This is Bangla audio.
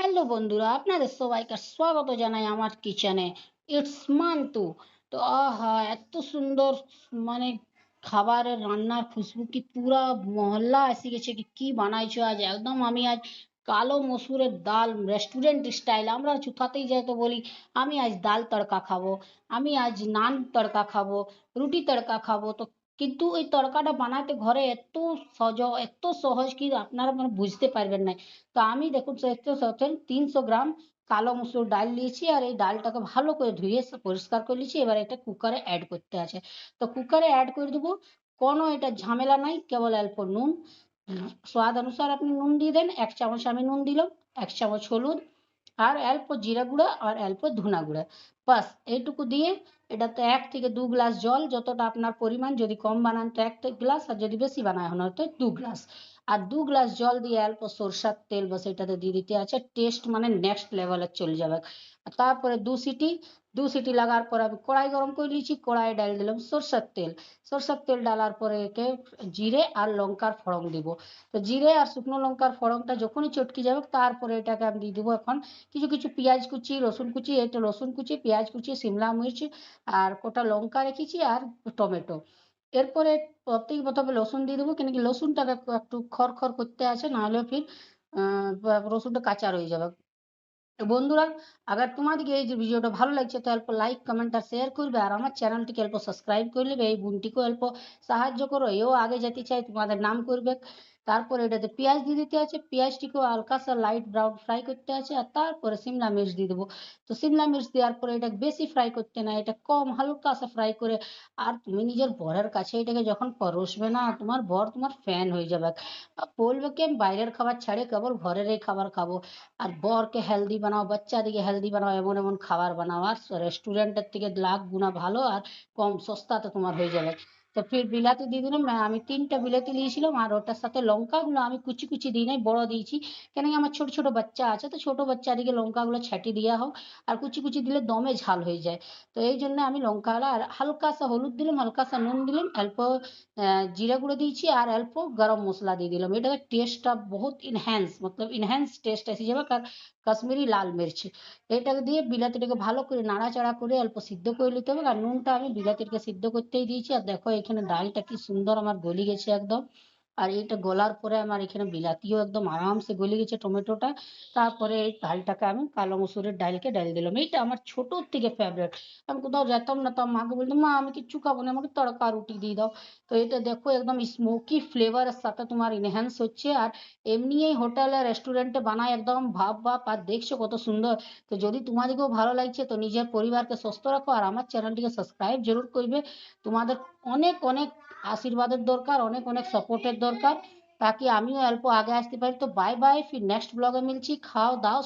হ্যালো বন্ধুরা, আপনাদের সবাইকে স্বাগত জানাই আমার কিচেনে। ইটস মান্তু তো আহা, এত সুন্দর মানে খাবারের রান্নার খুশবু কি পুরা মহল্লা এসে গেছে কি কি বানাইছো আজ? একদম আমি আজ কালো মসুরের ডাল রেস্টুরেন্ট স্টাইল আমরা চুথাতেই যাই তো বলি, আমি আজ ডাল তড়কা খাব, আমি আজ নান তড়কা খাব, রুটি তড়কা খাব, তো কিন্তু ওই তড়কাটা বানাতে ঘরে এত সজ, এত সহজ কি আপনারা মানে বুঝতে পারবেন না। তো আমি দেখুন তিনশো গ্রাম কালো মসুর ডাল নিয়েছি আর এই ডালটাকে ভালো করে ধুয়ে পরিষ্কার করে নিয়েছি। এবার এটা কুকারে অ্যাড করতে আছে। তো কুকারে অ্যাড করে দেবো। কোনো এটা ঝামেলা নাই, কেবল অল্প নুন। স্বাদ অনুসার আপনি নুন দিয়ে দেন। এক চামচ আমি নুন দিলাম, এক চামচ হলুদ আর অল্প জিরা গুঁড়া আর অল্প ধনা গুঁড়া। বাস, এইটুকু দিয়ে এটাতে এক থেকে দু গ্লাস জল, যতটা আপনার পরিমাণ, যদি কম বানান তো এক গ্লাস, আর যদি বেশি বানায় হয়তো দু গ্লাস। আর দু গ্লাস জল দিয়ে অল্প সরষার তেল বাস এটাতে দিয়ে দিতে আছে টেস্ট মানে নেক্সট লেভেলের চলে যাবে। তারপরে দু সিটি দু সিটি লাগার পর আমি কড়াই গরম করে নিয়েছি কড়াই ডাল দিলাম সরষের তেল। সরষের তেল ডালার পরে একে জিরে আর লঙ্কার ফোড়ন দিব। তো জিরে আর শুকনো লঙ্কার ফোড়নটা যখনই চটকে যাবে, তারপরে এটাকে আমি দিয়ে দেবো এখন। কিছু কিছু পেঁয়াজ কুচি, রসুন কুচি এটা রসুন কুচি, পেঁয়াজ কুচি, সিমলা মির্চ আর কটা লঙ্কা রেখেছি আর টমেটো। এরপরে প্রত্যেক প্রথমে রসুন দিয়ে দেবো কেন কি রসুনটাকে একটু খড় করতে আছে, নাহলে ফির রসুনটা কাঁচা রয়ে যাবে। বন্ধুরা, আগার তোমাদেরকে এই যে ভিডিওটা ভালো লাগছে, তো অল্প লাইক কমেন্ট আর শেয়ার করবে, আর আমার চ্যানেলটিকে অল্প সাবস্ক্রাইব করে নেবে, এই বোনটিকেও অল্প সাহায্য করো, এও আগে যেতে চাই তোমাদের নাম করবে। তারপরে এটাতে পেঁয়াজ দিয়ে দিতে আছে, পেঁয়াজটিকেও হালকা সা লাইট ব্রাউন ফ্রাই করতে আছে, আর তারপরে সিমলা মির্চ দিয়ে দেবো। তো সিমলা মির্চ দেওয়ার পরে এটা বেশি ফ্রাই করতে না, এটা কম হালকা সা ফ্রাই করে, আর তুমি নিজের বরের কাছে এটাকে যখন পরোসবে না, তোমার বর তোমার ফ্যান হয়ে যাবে। বলবে কি, আমি বাইরের খাবার ছাড়ে কেবল ঘরের এই খাবার খাব। আর বরকে হেলদি বানাও, বাচ্চাদিকে হেলদি বানাও, এমন এমন খাবার বানাও। আর রেস্টুরেন্টের থেকে লাখ গুণা ভালো, আর কম সস্তাতে তোমার হয়ে যাবে। তো ফির বিলাতি দিয়ে দিলাম। আমি তিনটা বিলাতি নিয়েছিলাম আর ওটার সাথে লঙ্কাগুলো আমি কুচি কুচি দিই নাই, বড় দিয়েছি। কেন কি আমার ছোট ছোট বাচ্চা আছে, তো ছোট বাচ্চাদিকে লঙ্কাগুলো ছাটি দেওয়া হোক আর কুচি কুচি দিলে দমে ঝাল হয়ে যায়। তো এই জন্য আমি লঙ্কাগুলো আর হালকা সা হলুদ দিলাম, হালকা সা নুন দিলাম, অল্প জিরা গুঁড়ো দিয়েছি আর অল্প গরম মশলা দিয়ে দিলাম। এটাতে টেস্টটা বহুত ইনহ্যান্স মতলব ইনহ্যান্স টেস্ট এসে যাবে। কার কাশ্মীরি লাল মির্চ। এটাকে দিয়ে বিলাতিটাকে ভালো করে নাড়াচাড়া করে অল্প সিদ্ধ করে নিতে হবে। আর নুনটা আমি বিলাতিটাকে সিদ্ধ করতেই দিয়েছি। আর দেখো এখানে ডালটা কি সুন্দর আমার গলি গেছে একদম। আর এটা গলার পরে আমার এখানে বিলাতিও একদম আরামসে গলে গেছে টমেটোটা। তারপরে এই ডালটাকে আমি কালো মসুরের ডালকে ডাল দিলাম। এইটা আমার ছোটোর থেকে ফেভারিট আমি কোথাও যেতাম না তো মাকে বলতাম, মা, আমি কিচ্ছু খাব না, আমাকে তড়কা রুটি দিয়ে দাও। তো এটা দেখো একদম স্মোকি ফ্লেভারের সাথে তোমার ইনহ্যান্স হচ্ছে। আর এমনি এই হোটেলে রেস্টুরেন্টে বানায় একদম ভাব ভাব। আর দেখছ কত সুন্দর। তো যদি তোমাদেরকেও ভালো লাগছে তো নিজের পরিবারকে সুস্থ রাখো। আর আমার চ্যানেলটিকে সাবস্ক্রাইব জরুর করবে। তোমাদের অনেক অনেক আশীর্বাদের দরকার, অনেক অনেক সাপোর্টের দরকার। তাকে আমিও অল্প আগে আসতে পারি। তো বাই বাই ফির নেক্সট ব্লগে মিলছি। খাও দাও